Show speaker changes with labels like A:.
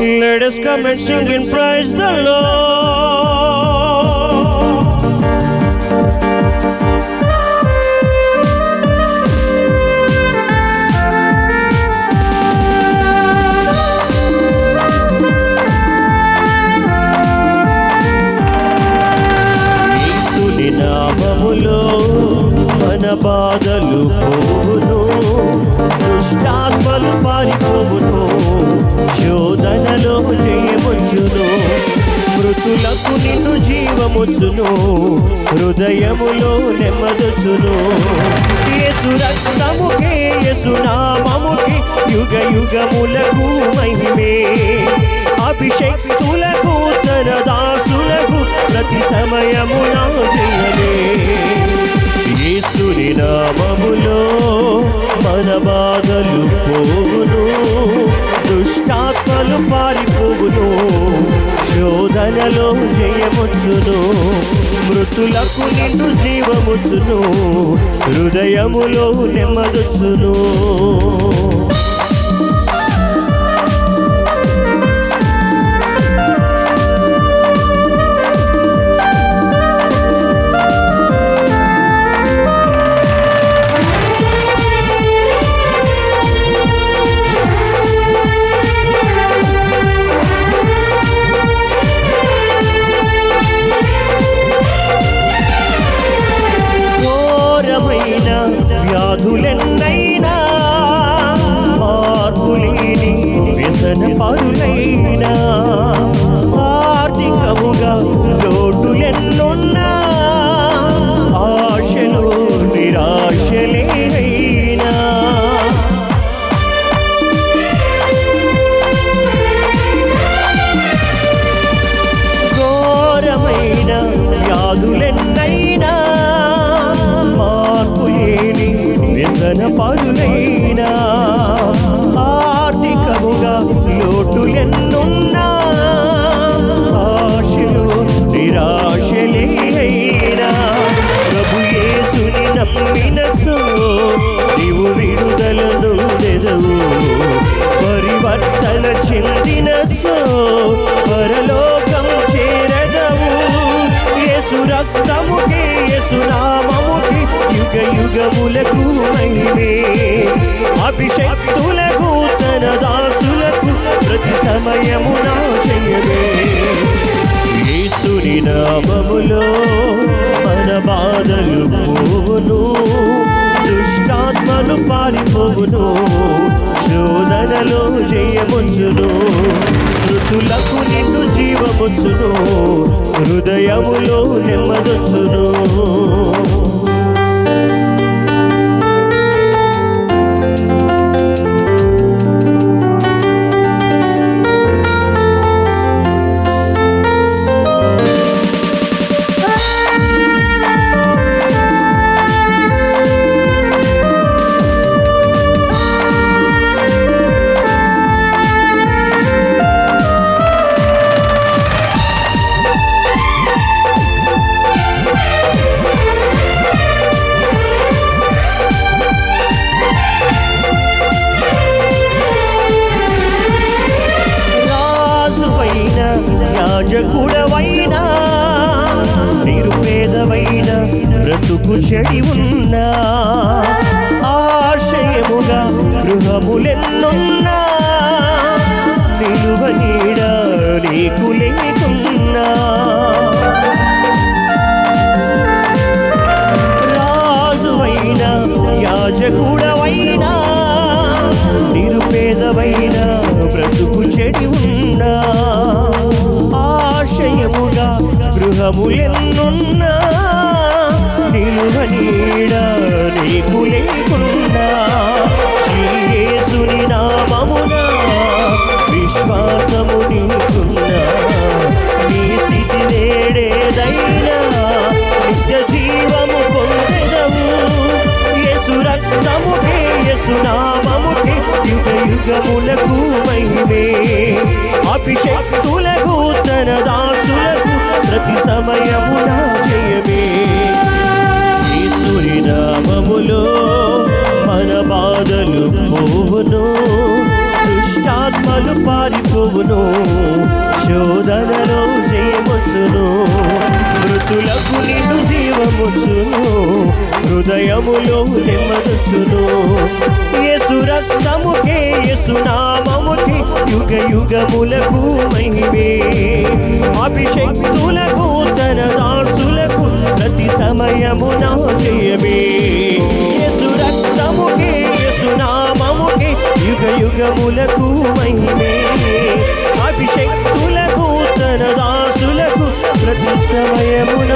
A: Let us come and sing and praise the Lord. మృతులకు నిన్ను జీవముచ్చును. హృదయములో నెమ్మదుచును యేసు రక్తముకే యేసు నామముకి యుగ యుగములకు మహిమే. అభిషేక్తులకు తన దాసులకు ప్రతి సమయము నా జయమే జయముచ్చును. మృతులకు నిన్ను జీవముచ్చును. హృదయములో నెమ్మదుచ్చును. వ్యసన ఆర్థికముగా లోటు ఎన్నున్నా ఆశలు నిరాశలేనా ప్రభు యేసుని నమ్మినసో నీవు విడుదలను నెదవు పరివర్తన చెందినచో పరలోకం చేరదవు. యేసు రక్తముకే యేసు నామముకే యుగ యుగములకు మహిమే అభిషక్తులకు తన దాసులకు ప్రతి సమయమున జయమే. యేసుని నామములో మన బాధలు పోవును దుష్టాత్మలు పారిపోవును శోధనలో జయముచ్చును మృతులకు నిన్ను జీవముచ్చును హృదయములో నెమ్మదొచ్చును. యాజకుడవైన నిరుపేదవైన బ్రతుకు చెడి ఉన్నా ఆశయముగా గృహములెన్నున్నా నిలువ నీడ నీకులే గృహములెన్నున్నా నిలువ నీడ నీకు లేకున్నా. శ్రీయేసుని నామమున విశ్వాసము నీకున్నా. నీ స్థితి నేడేదైనా నిత్య జీవము పొందెదవు. యేసు రక్తముకే యేసు నామముకే యుగ యుగములకు మహిమే. అభిషక్తులకు తన దాసులకు ప్రతి జయమే. యేసుని నామములో మన బాధలు పోవును దుష్టాత్మలు పారిపోవును శోధనలో జయముచును మృతులకు నిన్ను జీవముచును హృదయములో నెమ్మదొచ్చును. యేసు రక్తముకే యేసు యుగ యుగములకు మహిమే. అభిషక్తులకు తన దాసులకు ప్రతి సమయమున జయమే యేసు రక్తముకే యేసు నామముకే యుగ యుగములకు మహిమే. అభిషక్తులకు తన దాసులకు ప్రతి సమయమున